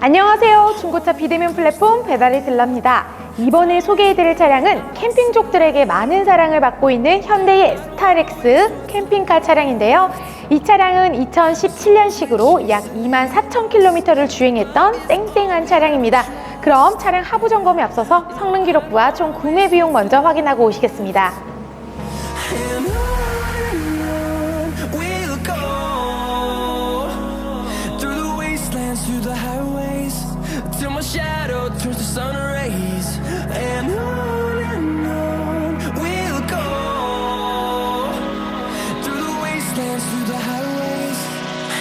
안녕하세요. 중고차 비대면 플랫폼 배달의 딜러입니다. 이번에 소개해드릴 차량은 캠핑족들에게 많은 사랑을 받고 있는 현대의 스타렉스 캠핑카 차량인데요. 이 차량은 2017년식으로 약 2만 4천 킬로미터를 주행했던 땡땡한 차량입니다. 그럼 차량 하부 점검에 앞서서 성능 기록부와 총 구매 비용 먼저 확인하고 오시겠습니다. My shadow turns to sun rays. And on and on we'll go through the wastelands, through the highways.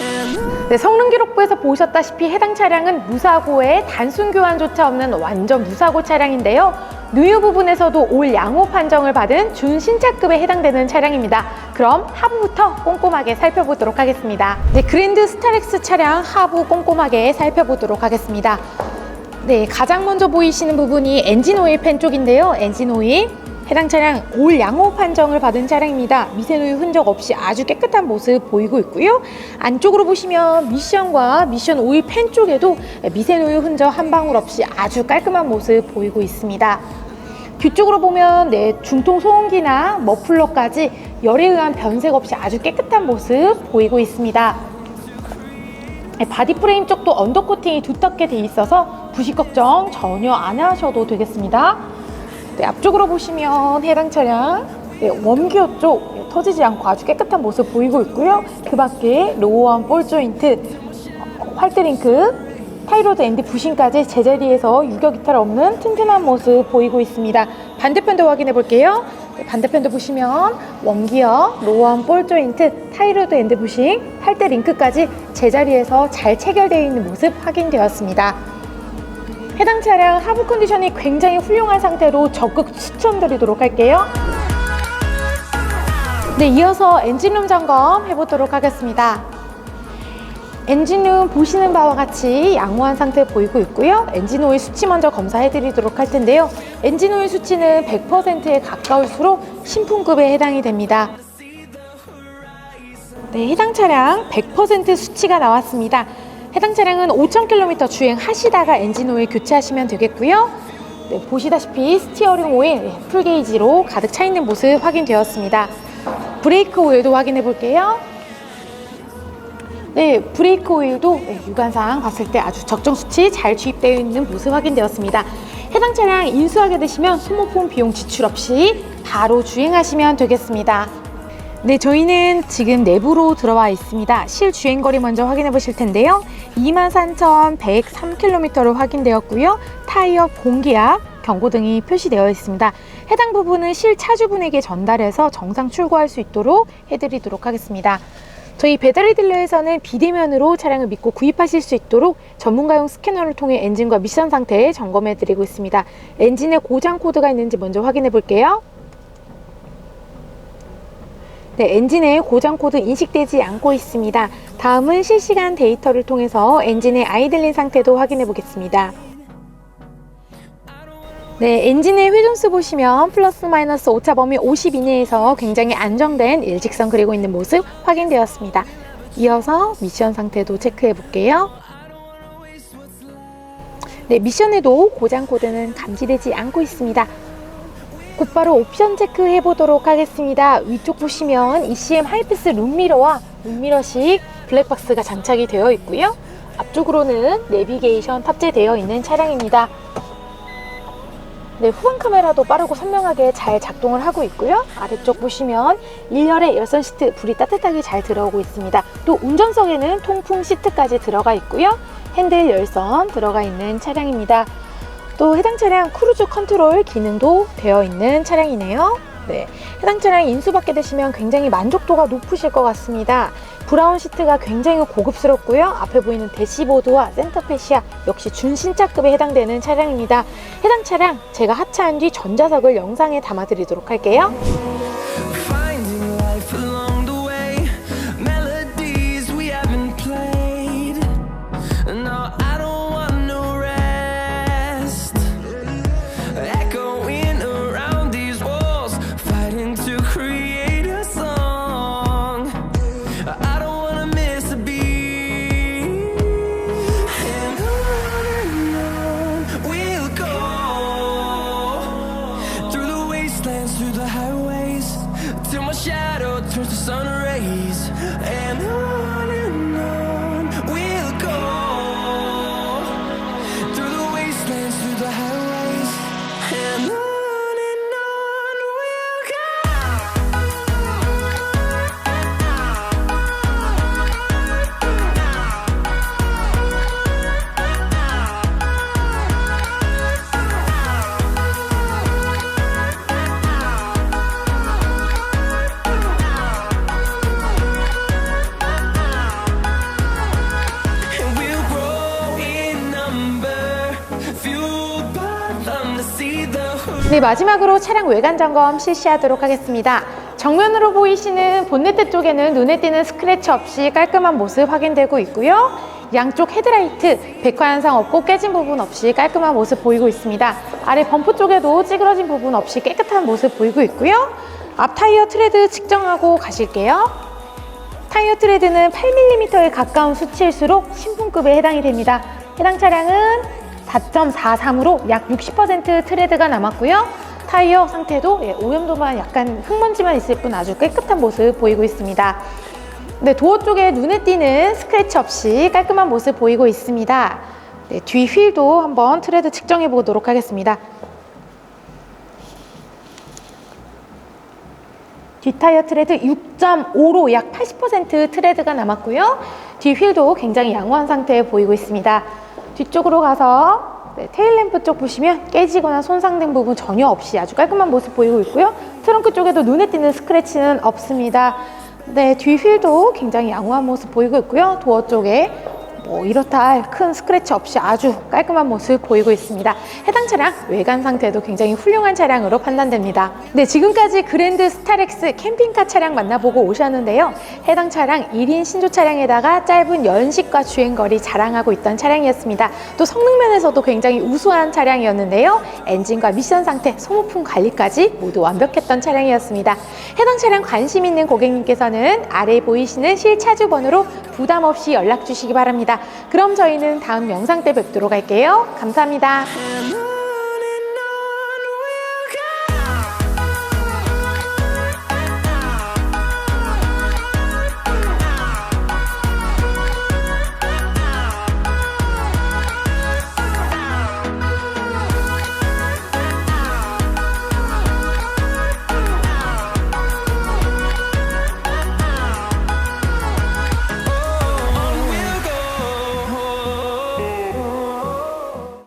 And on. 네, 성능 기록부에서 보셨다시피 해당 차량은 무사고에 단순 교환조차 없는 완전 무사고 차량인데요. 누유 부분에서도 올 양호 판정을 받은 준신차급에 해당되는 차량입니다. 그럼 하부부터 꼼꼼하게 살펴보도록 하겠습니다. 네, 그랜드 스타렉스 차량 하부 꼼꼼하게 살펴보도록 하겠습니다. 네, 가장 먼저 보이시는 부분이 엔진 오일 팬 쪽인데요. 엔진 오일 해당 차량 올 양호 판정을 받은 차량입니다. 미세누유 흔적 없이 아주 깨끗한 모습 보이고 있고요. 안쪽으로 보시면 미션과 미션 오일 팬 쪽에도 미세누유 흔적 한 방울 없이 아주 깔끔한 모습 보이고 있습니다. 뒤쪽으로 보면 네, 중통 소음기나 머플러까지 열에 의한 변색 없이 아주 깨끗한 모습 보이고 있습니다. 네, 바디 프레임 쪽도 언더 코팅이 두텁게 돼 있어서 부식 걱정 전혀 안 하셔도 되겠습니다. 네, 앞쪽으로 보시면 해당 차량 네, 웜기어 쪽 네, 터지지 않고 아주 깨끗한 모습 보이고 있고요. 그 밖에 로어원 볼 조인트, 어, 활트링크, 타이로드 앤드 부신까지 제자리에서 유격 이탈 없는 튼튼한 모습 보이고 있습니다. 반대편도 확인해 볼게요. 네, 반대편도 보시면 원기어, 로어원 볼 조인트, 타이로드 앤드 부신, 할때 링크까지 제자리에서 잘 체결되어 있는 모습 확인되었습니다. 해당 차량 하부 컨디션이 굉장히 훌륭한 상태로 적극 추천드리도록 할게요. 네, 이어서 엔진룸 점검 해보도록 하겠습니다. 엔진룸 보시는 바와 같이 양호한 상태 보이고 있고요. 엔진 오일 수치 먼저 검사해 드리도록 할 텐데요. 엔진 오일 수치는 100%에 가까울수록 신품급에 해당이 됩니다. 네, 해당 차량 100% 수치가 나왔습니다. 해당 차량은 5,000km 주행하시다가 엔진 오일 교체하시면 되겠고요. 네, 보시다시피 스티어링 오일 네, 풀게이지로 가득 차 있는 모습 확인되었습니다. 브레이크 오일도 확인해 볼게요. 네, 브레이크 오일도 네, 육안상 봤을 때 아주 적정 수치 잘 주입되어 있는 모습 확인되었습니다. 해당 차량 인수하게 되시면 소모품 비용 지출 없이 바로 주행하시면 되겠습니다. 네, 저희는 지금 내부로 들어와 있습니다. 실 주행 거리 먼저 확인해 보실 텐데요. 23,103km로 확인되었고요. 타이어 공기압, 경고등이 표시되어 있습니다. 해당 부분은 실 차주분에게 전달해서 정상 출고할 수 있도록 해드리도록 하겠습니다. 저희 배달의 딜러에서는 비대면으로 차량을 믿고 구입하실 수 있도록 전문가용 스캐너를 통해 엔진과 미션 상태 점검해 드리고 있습니다. 엔진에 고장 코드가 있는지 먼저 확인해 볼게요. 네, 엔진의 고장 코드 인식되지 않고 있습니다. 다음은 실시간 데이터를 통해서 엔진의 아이들린 상태도 확인해 보겠습니다. 네, 엔진의 회전수 보시면 플러스 마이너스 오차 범위 50 이내에서 굉장히 안정된 일직선 그리고 있는 모습 확인되었습니다. 이어서 미션 상태도 체크해 볼게요. 네, 미션에도 고장 코드는 감지되지 않고 있습니다. 곧바로 옵션 체크해 보도록 하겠습니다. 위쪽 보시면 ECM 하이패스 룸미러와 룸미러식 블랙박스가 장착이 되어 있고요. 앞쪽으로는 내비게이션 탑재되어 있는 차량입니다. 네, 후방 카메라도 빠르고 선명하게 잘 작동을 하고 있고요. 아래쪽 보시면 1열의 열선 시트 불이 따뜻하게 잘 들어오고 있습니다. 또 운전석에는 통풍 시트까지 들어가 있고요. 핸들 열선 들어가 있는 차량입니다. 또 해당 차량 크루즈 컨트롤 기능도 되어 있는 차량이네요. 네, 해당 차량 인수받게 되시면 굉장히 만족도가 높으실 것 같습니다. 브라운 시트가 굉장히 고급스럽고요. 앞에 보이는 대시보드와 센터페시아 역시 준신차급에 해당되는 차량입니다. 해당 차량 제가 하차한 뒤 전자석을 영상에 담아드리도록 할게요. 네, 마지막으로 차량 외관 점검 실시하도록 하겠습니다. 정면으로 보이시는 본네트 쪽에는 눈에 띄는 스크래치 없이 깔끔한 모습 확인되고 있고요. 양쪽 헤드라이트, 백화 현상 없고 깨진 부분 없이 깔끔한 모습 보이고 있습니다. 아래 범프 쪽에도 찌그러진 부분 없이 깨끗한 모습 보이고 있고요. 앞 타이어 트레드 측정하고 가실게요. 타이어 트레드는 8mm에 가까운 수치일수록 신품급에 해당이 됩니다. 해당 차량은 4.43으로 약 60% 트레드가 남았고요. 타이어 상태도 예, 오염도만 약간 흙먼지만 있을 뿐 아주 깨끗한 모습 보이고 있습니다. 네, 도어 쪽에 눈에 띄는 스크래치 없이 깔끔한 모습 보이고 있습니다. 네, 뒤 휠도 한번 트레드 측정해 보도록 하겠습니다. 뒷타이어 트레드 6.5로 약 80% 트레드가 남았고요. 뒤 휠도 굉장히 양호한 상태에 보이고 있습니다. 뒤쪽으로 가서 네, 테일램프 쪽 보시면 깨지거나 손상된 부분 전혀 없이 아주 깔끔한 모습 보이고 있고요. 트렁크 쪽에도 눈에 띄는 스크래치는 없습니다. 네, 뒤 휠도 굉장히 양호한 모습 보이고 있고요. 도어 쪽에 뭐 이렇다 할 큰 스크래치 없이 아주 깔끔한 모습 보이고 있습니다. 해당 차량 외관 상태도 굉장히 훌륭한 차량으로 판단됩니다. 네, 지금까지 그랜드 스타렉스 캠핑카 차량 만나보고 오셨는데요. 해당 차량 1인 신조 차량에다가 짧은 연식과 주행거리 자랑하고 있던 차량이었습니다. 또 성능 면에서도 굉장히 우수한 차량이었는데요. 엔진과 미션 상태, 소모품 관리까지 모두 완벽했던 차량이었습니다. 해당 차량 관심 있는 고객님께서는 아래 보이시는 실차주 번호로 부담 없이 연락 주시기 바랍니다. 그럼 저희는 다음 영상 때 뵙도록 할게요. 감사합니다.